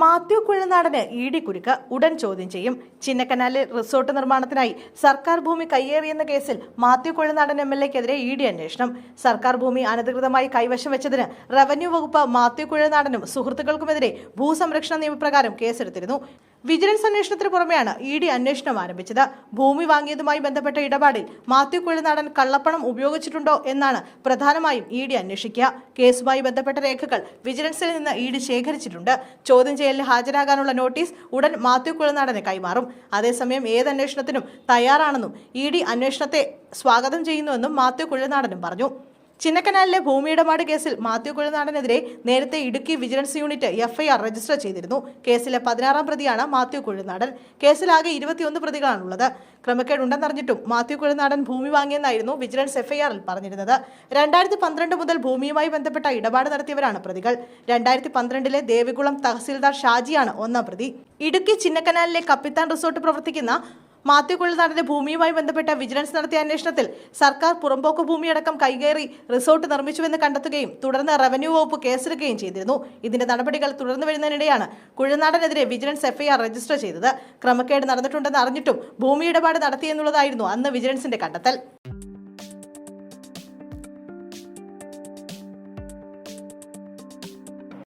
Mathew കുഴൽനാടന് E D കുരുക്ക് ഉടൻ ചോദ്യം ചെയ്യും. ചിന്നക്കനാലിൽ റിസോർട്ട് നിർമ്മാണത്തിനായി സർക്കാർ ഭൂമി കയ്യേറിയെന്ന കേസിൽ മാത്യു കുഴൽനാടൻ എം എൽ എക്കെതിരെ ഇ ഡി അന്വേഷണം. സർക്കാർ ഭൂമി അനധികൃതമായി കൈവശം വെച്ചതിന് റവന്യൂ വകുപ്പ് മാത്യു കുഴൽനാടനും സുഹൃത്തുക്കൾക്കുമെതിരെ ഭൂസംരക്ഷണ നിയമപ്രകാരം കേസെടുത്തിരുന്നു. വിജിലൻസ് അന്വേഷണത്തിന് പുറമെയാണ് ഇ ഡി അന്വേഷണം ആരംഭിച്ചത്. ഭൂമി വാങ്ങിയതുമായി ബന്ധപ്പെട്ട ഇടപാടിൽ മാത്യു കുഴൽനാടൻ കള്ളപ്പണം ഉപയോഗിച്ചിട്ടുണ്ടോ എന്നാണ് പ്രധാനമായും ഇ ഡി അന്വേഷിക്കുക. കേസുമായി ബന്ധപ്പെട്ട രേഖകൾ വിജിലൻസിൽ നിന്ന് ഇ ഡി ശേഖരിച്ചിട്ടുണ്ട്. ചോദ്യം ചെയ്യലിന് ഹാജരാകാനുള്ള നോട്ടീസ് ഉടൻ മാത്യു കുഴൽനാടന് കൈമാറും. അതേസമയം ഏത് അന്വേഷണത്തിനും തയ്യാറാണെന്നും ഇ ഡി അന്വേഷണത്തെ സ്വാഗതം ചെയ്യുന്നുവെന്നും മാത്യു കുഴൽനാടനും പറഞ്ഞു. ചിന്നക്കനാലിലെ ഭൂമിയിടപാട് കേസിൽ മാത്യു കുഴുനാടനെതിരെ നേരത്തെ Idukki vigilance unit FIR register ചെയ്തിരുന്നു. കേസിലെ പതിനാറാം പ്രതിയാണ് മാത്യു കുഴുനാടൻ കേസിലാകെ ഇരുപത്തിയൊന്ന് പ്രതികളാണുള്ളത്. ക്രമക്കേടുണ്ടെന്നറിഞ്ഞിട്ടും മാത്യു കുഴുനാടൻ ഭൂമി വാങ്ങിയെന്നായിരുന്നു വിജിലൻസ് എഫ്ഐആറിൽ പറഞ്ഞിരുന്നത്. രണ്ടായിരത്തി പന്ത്രണ്ട് മുതൽ ഭൂമിയുമായി ബന്ധപ്പെട്ട ഇടപാട് നടത്തിയവരാണ് പ്രതികൾ. രണ്ടായിരത്തി പന്ത്രണ്ടിലെ ദേവികുളം തഹസീൽദാർ ഷാജിയാണ് ഒന്നാം പ്രതി. ഇടുക്കി ചിന്നക്കനാലിലെ കപ്പിത്താൻ റിസോർട്ട് പ്രവർത്തിക്കുന്ന മാത്യു നടന്ന ഭൂമിയുമായി ബന്ധപ്പെട്ട വിജിലൻസ് നടത്തിയ അന്വേഷണത്തിൽ സർക്കാർ പുറമ്പോക്ക് ഭൂമിയടക്കം കൈകേറി റിസോർട്ട് നിർമ്മിച്ചുവെന്ന് കണ്ടെത്തുകയും തുടർന്ന് റവന്യൂ വകുപ്പ് കേസെടുക്കുകയും ചെയ്തിരുന്നു. ഇതിന്റെ നടപടികൾ തുടർന്നു വരുന്നതിനിടെയാണ് കുഴിനാടനെതിരെ വിജിലൻസ് എഫ്ഐആർ രജിസ്റ്റർ ചെയ്തത്. ക്രമക്കേട് നടന്നിട്ടുണ്ടെന്ന് അറിഞ്ഞിട്ടും ഭൂമിയിടപാട് നടത്തിയെന്നുള്ളതായിരുന്നു അന്ന് വിജിലൻസിന്റെ കണ്ടെത്തൽ.